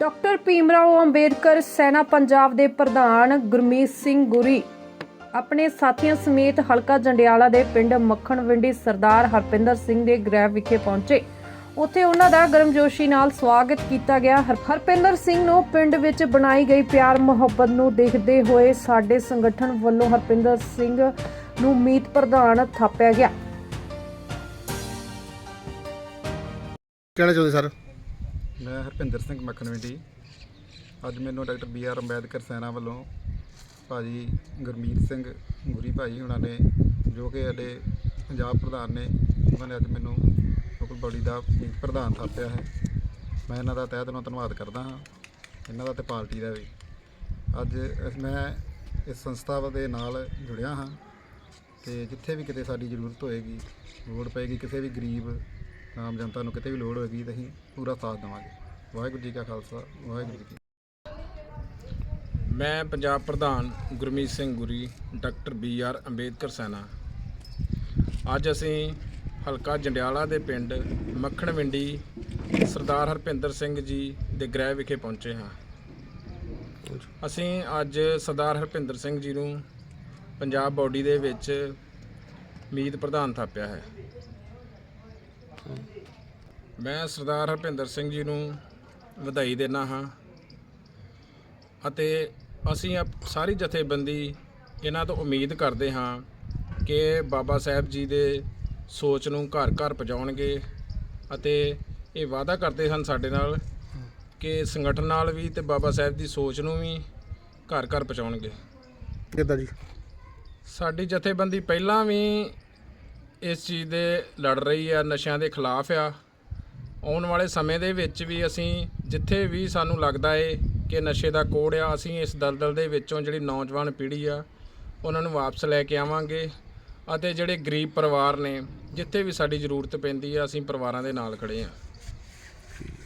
Doctor Bhimrao Ambedkar Sena Punjab ਦੇ ਪ੍ਰਧਾਨ ਗੁਰਮੀਤ ਸਿੰਘ ਗੁਰੀ, ਆਪਣੇ ਸਾਥੀਆਂ ਸਮੇਤ ਹਲਕਾ ਜੰਡਿਆਲਾ ਦੇ ਪਿੰਡ ਮੱਖਣਵਿੰਡੀ ਸਰਦਾਰ ਹਰਪਿੰਦਰ ਸਿੰਘ ਦੇ ਗ੍ਰਹਿ ਵਿਖੇ ਪਹੁੰਚੇ। ਉੱਥੇ ਉਹਨਾਂ ਦਾ ਗਰਮਜੋਸ਼ੀ ਨਾਲ ਸਵਾਗਤ ਕੀਤਾ ਗਿਆ। ਹਰਪਿੰਦਰ ਸਿੰਘ ਨੂੰ ਪਿੰਡ ਵਿੱਚ ਬਣਾਈ ਗਈ ਪਿਆਰ ਮੁਹੱਬਤ ਨੂੰ ਦੇਖਦੇ ਹੋਏ ਸਾਡੇ ਸੰਗਠਨ ਵੱਲੋਂ ਹਰਪਿੰਦਰ ਸਿੰਘ ਨੂੰ ਮੀਤ ਪ੍ਰਧਾਨ ਥਾਪਿਆ ਗਿਆ। ਕਹਿਣਾ ਚਾਹੁੰਦੇ ਸਰ? ਮੈਂ ਹਰਪਿੰਦਰ ਸਿੰਘ ਮੱਖਣਵਿੰਡੀ। ਅੱਜ ਮੈਨੂੰ doctor B R Ambedkar Sena ਵੱਲੋਂ ਭਾਜੀ ਗੁਰਮੀਤ ਸਿੰਘ ਗੁਰੀ ਭਾਜੀ ਉਹਨਾਂ ਨੇ, ਜੋ ਕਿ ਸਾਡੇ ਪੰਜਾਬ ਪ੍ਰਧਾਨ ਨੇ, ਉਹਨਾਂ ਨੇ ਅੱਜ ਮੈਨੂੰ ਲੋਕਲ ਬੋਡੀ ਦਾ ਪ੍ਰਧਾਨ ਥਾਪਿਆ ਹੈ। ਮੈਂ ਇਹਨਾਂ ਦਾ ਤਹਿ ਦਿਲੋਂ ਧੰਨਵਾਦ ਕਰਦਾ ਹਾਂ, ਇਹਨਾਂ ਦਾ ਤੇ ਪਾਰਟੀ ਦਾ ਵੀ। ਅੱਜ ਮੈਂ ਇਸ ਸੰਸਥਾ ਦੇ ਨਾਲ ਜੁੜਿਆ ਹਾਂ ਤੇ ਜਿੱਥੇ ਵੀ ਕਿਤੇ ਸਾਡੀ ਜ਼ਰੂਰਤ ਹੋਏਗੀ, ਲੋੜ ਪਏਗੀ, ਕਿਸੇ ਵੀ ਗਰੀਬ ਆਮ ਜਨਤਾ ਨੂੰ ਕਿਤੇ ਵੀ ਲੋੜ ਹੋਏਗੀ ਤਾਂ ਅਸੀਂ ਪੂਰਾ ਸਾਥ ਦੇਵਾਂਗੇ। ਵਾਹਿਗੁਰੂ ਜੀ ਕਾ ਖਾਲਸਾ, ਵਾਹਿਗੁਰੂ ਜੀ ਮੈਂ ਪੰਜਾਬ ਪ੍ਰਧਾਨ Gurmeet Singh Guri, doctor B R Ambedkar Sena. ਅੱਜ ਅਸੀਂ ਹਲਕਾ ਜੰਡਿਆਲਾ ਦੇ ਪਿੰਡ ਮੱਖਣਵਿੰਡੀ ਸਰਦਾਰ ਹਰਪਿੰਦਰ ਸਿੰਘ ਜੀ ਦੇ ਗ੍ਰਹਿ ਵਿਖੇ ਪਹੁੰਚੇ ਹਾਂ। ਅਸੀਂ ਅੱਜ ਸਰਦਾਰ ਹਰਪਿੰਦਰ ਸਿੰਘ ਜੀ ਨੂੰ ਪੰਜਾਬ ਬੋਡੀ ਦੇ ਵਿੱਚ ਮੀਤ ਪ੍ਰਧਾਨ ਥਾਪਿਆ ਹੈ। ਮੈਂ ਸਰਦਾਰ ਹਰਪਿੰਦਰ ਸਿੰਘ ਜੀ ਨੂੰ ਵਧਾਈ ਦੇਣਾ ਹਾਂ ਅਤੇ ਅਸੀਂ ਸਾਰੀ ਜਥੇਬੰਦੀ ਇਹਨਾਂ ਤੋਂ ਉਮੀਦ ਕਰਦੇ ਹਾਂ ਕਿ ਬਾਬਾ ਸਾਹਿਬ ਜੀ ਦੇ ਸੋਚ ਨੂੰ ਘਰ ਘਰ ਪਹੁੰਚਾਉਣਗੇ ਅਤੇ ਇਹ ਵਾਅਦਾ ਕਰਦੇ ਹਨ ਸਾਡੇ ਨਾਲ ਕਿ ਸੰਗਠਨ ਨਾਲ ਵੀ ਤੇ ਬਾਬਾ ਸਾਹਿਬ ਦੀ ਸੋਚ ਨੂੰ ਵੀ ਘਰ ਘਰ ਪਹੁੰਚਾਉਣਗੇ। ਕਿੱਦਾਂ ਜੀ? ਸਾਡੀ ਜਥੇਬੰਦੀ ਪਹਿਲਾਂ ਵੀ ਇਸ ਚੀਜ਼ ਦੇ ਲੜ ਰਹੀ ਆ, ਨਸ਼ਿਆਂ ਦੇ ਖਿਲਾਫ ਆ। ਆਉਣ ਵਾਲੇ ਸਮੇਂ ਦੇ ਵਿੱਚ ਵੀ ਅਸੀਂ ਜਿੱਥੇ ਵੀ ਸਾਨੂੰ ਲੱਗਦਾ ਏ ਕਿ ਨਸ਼ੇ ਦਾ ਕੋੜ ਆ, ਅਸੀਂ ਇਸ ਦਲਦਲ ਦੇ ਵਿੱਚੋਂ ਜਿਹੜੀ ਨੌਜਵਾਨ ਪੀੜ੍ਹੀ ਆ, ਉਹਨਾਂ ਨੂੰ ਵਾਪਸ ਲੈ ਕੇ ਆਵਾਂਗੇ ਅਤੇ ਜਿਹੜੇ ਗਰੀਬ ਪਰਿਵਾਰ ਨੇ, ਜਿੱਥੇ ਵੀ ਸਾਡੀ ਜ਼ਰੂਰਤ ਪੈਂਦੀ ਆ, ਅਸੀਂ ਪਰਿਵਾਰਾਂ ਦੇ ਨਾਲ ਖੜੇ ਆ।